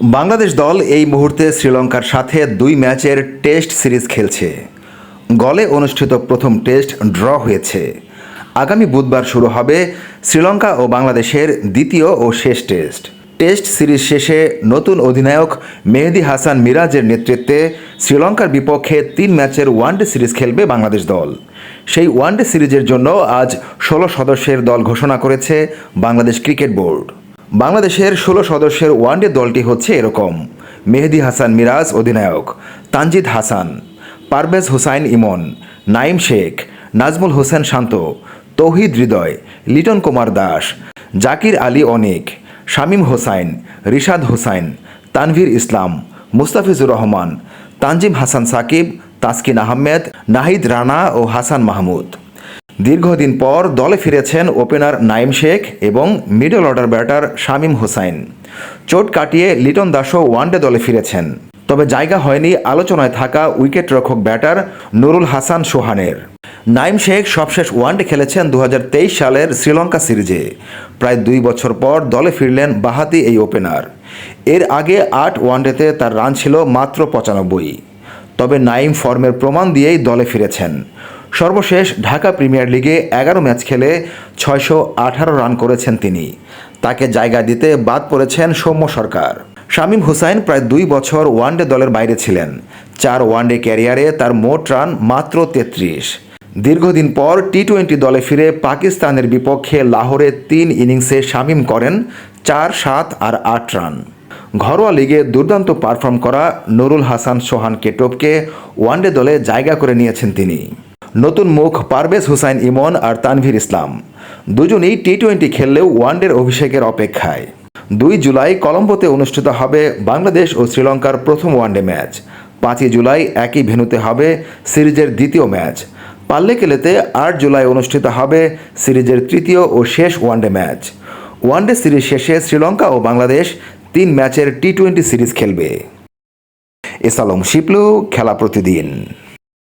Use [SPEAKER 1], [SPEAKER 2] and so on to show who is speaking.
[SPEAKER 1] বাংলাদেশ দল এই মুহূর্তে শ্রীলঙ্কার সাথে দুই ম্যাচের টেস্ট সিরিজ খেলছে। গলে অনুষ্ঠিত প্রথম টেস্ট ড্র হয়েছে। আগামী বুধবার শুরু হবে শ্রীলঙ্কা ও বাংলাদেশের দ্বিতীয় ও শেষ টেস্ট। টেস্ট সিরিজ শেষে নতুন অধিনায়ক মেহেদি হাসান মিরাজের নেতৃত্বে শ্রীলঙ্কার বিপক্ষে তিন ম্যাচের ওয়ানডে সিরিজ খেলবে বাংলাদেশ দল। সেই ওয়ানডে সিরিজের জন্য আজ ষোলো সদস্যের দল ঘোষণা করেছে বাংলাদেশ ক্রিকেট বোর্ড। বাংলাদেশের ষোলো সদস্যের ওয়ানডে দলটি হচ্ছে এরকম। মেহেদি হাসান মিরাজ অধিনায়ক, তানজিদ হাসান, পারভেজ হুসাইন ইমন নাইম শেখ, নাজমুল হোসেন শান্ত, তৌহিদ হৃদয়, লিটন কুমার দাস, জাকির আলী অনেক, শামীম হোসাইন, রিশাদ হোসাইন, তানভীর ইসলাম, মুস্তাফিজুর রহমান, তানজিম হাসান সাকিব, তাসকিন আহমেদ, নাহিদ রানা ও হাসান মাহমুদ। দীর্ঘদিন পর দলে ফিরেছেন ওপেনার নাইম শেখ এবং middle order batter Shamim Hossain. চোট কাটিয়ে লিটন দাসও ওয়ানডে দলে ফিরেছেন। তবে জায়গা হয়নি আলোচনায় থাকা উইকেট রক্ষক ব্যাটার নুরুল হাসান সোহানের। নাইম শেখ সবশেষ ওয়ানডে খেলেছেন দু হাজার তেইশ সালের শ্রীলঙ্কা সিরিজে। প্রায় দুই বছর পর দলে ফিরলেন বাহাতি এই ওপেনার। এর আগে আট ওয়ানডেতে তার রান ছিল মাত্র পঁচানব্বই। তবে নাইম ফর্মের প্রমাণ দিয়েই দলে ফিরেছেন। সর্বশেষ ঢাকা প্রিমিয়ার লিগে এগারো ম্যাচ খেলে ছয়শো আঠারো রান করেছেন তিনি। তাকে জায়গা দিতে বাদ পড়েছেন সৌম্য সরকার। শামীম হুসাইন প্রায় দুই বছর ওয়ানডে দলের বাইরে ছিলেন। চার ওয়ানডে ক্যারিয়ারে তার মোট রান মাত্র তেত্রিশ। দীর্ঘদিন পর টি টোয়েন্টি দলে ফিরে পাকিস্তানের বিপক্ষে লাহোরে তিন ইনিংসে শামীম করেন চার, সাত আর আট রান। ঘরোয়া লিগে দুর্দান্ত পারফর্ম করা নুরুল হাসান সোহানকে টপকে ওয়ানডে দলে জায়গা করে নিয়েছেন তিনি। নতুন মুখ পারভেজ হুসাইন ইমন আর তানভীর ইসলাম। দুজনেই টি টোয়েন্টি খেললেও ওয়ানডের অভিষেকের অপেক্ষায়। দুই জুলাই কলম্বোতে অনুষ্ঠিত হবে বাংলাদেশ ও শ্রীলঙ্কার প্রথম ওয়ানডে ম্যাচ। পাঁচই জুলাই একই ভেন্যুতে হবে সিরিজের দ্বিতীয় ম্যাচ। পাল্লে কেলেতে আট জুলাই অনুষ্ঠিত হবে সিরিজের তৃতীয় ও শেষ ওয়ানডে ম্যাচ। ওয়ানডে সিরিজ শেষে শ্রীলঙ্কা ও বাংলাদেশ তিন ম্যাচের টি টোয়েন্টি সিরিজ খেলবে। এসালম শিপলু, খেলা প্রতিদিন।